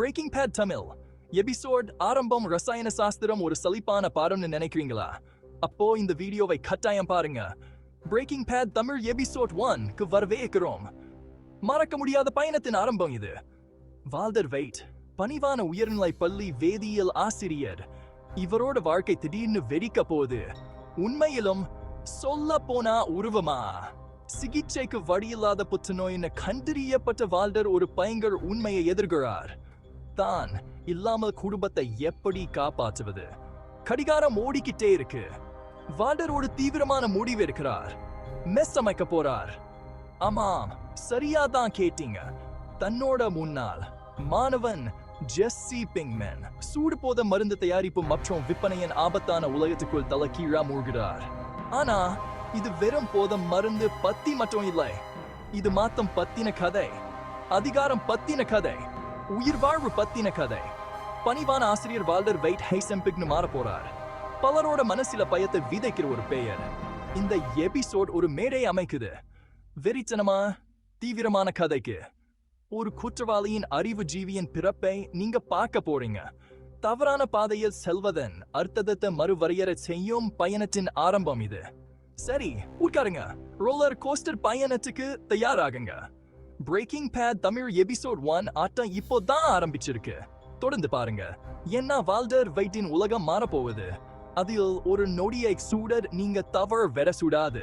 Braking bad Tamil. Episode ஆரம்பம் ரசாயன சாஸ்திரம் ஒரு சலிப்பான பாடம்னு நினைக்கிறீங்களா? அப்போ இந்த வீடியோவை கட்டாயம் பாருங்க. பிரேக்கிங் பேட் தமிழ் எபிசோட் ஒன்க்கு வரவேற்கிறோம் மறக்க முடியாத பயணத்தின் ஆரம்பம் இது. வால்டர் வெயிட் பணிவான உயர்நிலை பள்ளி வேதியியல் ஆசிரியர். இவரோட வாழ்க்கை திடீர்னு வெடிக்க போகுது. உண்மையிலும் சொல்ல போனா உருவமா? சிகிச்சைக்கு வழியில்லாத புற்றுநோயின்னு கண்டறியப்பட்ட வால்டர் ஒரு பயங்கர உண்மையை எதிர்கிறார் தான் இல்லாமல் குடும்பத்தை எப்படி காப்பாற்றுவது? கடிகாரம் ஓடிக்கிட்டே இருக்கு. வால்டர் ஒரு தீவிரமான முடிவு இருக்கிறார் மெஸ் அமைக்க போறார். ஆமாம் சரியா தான் கேட்டீங்க. தன்னோட முன்னால் மாணவன் ஜெஸ்ஸி பிங்மேன் சூடு போத மருந்து தயாரிப்பு மற்றும் விற்பனையின் ஆபத்தான உலகத்துக்குள் தலைக்கீழா மூழ்கிறார். ஆனா இது வெறும் போத மருந்து பத்தி மட்டும் இல்லை. இது மாத்தம் பத்தின கதை. அதிகாரம் பத்தின கதை. உயிர் வாழ்வு பத்தின கதை. பணிவான ஆசிரியர் வால்டர் வெயிட் ஹைசம்பிக்னு மாற போறார். பலரோட மனசில பயத்தை விதைக்கிற ஒரு பெயர். இந்த எபிசோட் ஒரு மேடை அமைக்குது. வெறித்தனமா தீவிரமான கதைக்கு. ஒரு குற்றவாளியின் அறிவு ஜீவியின் பிறப்பை நீங்க பார்க்க போறீங்க. தவறான பாதையில் செல்வதன் அர்த்தத்தை மறுவரையறை செய்யும் பயணத்தின் ஆரம்பம் இது. சரி உட்காருங்க. ரோலர் கோஸ்டர் பயணத்துக்கு தயாராகுங்க. Breaking bad Tamil episode one ஆட்டம் இப்போ தான் ஆரம்பிச்சிருக்கு. தொடர்ந்து பாருங்க. என்ன வால்டர் வெயிட்டின் உலகம் மாறப்போகுது. அதில் ஒரு நொடியை சூடர் நீங்க தவறு வெற சுடாது.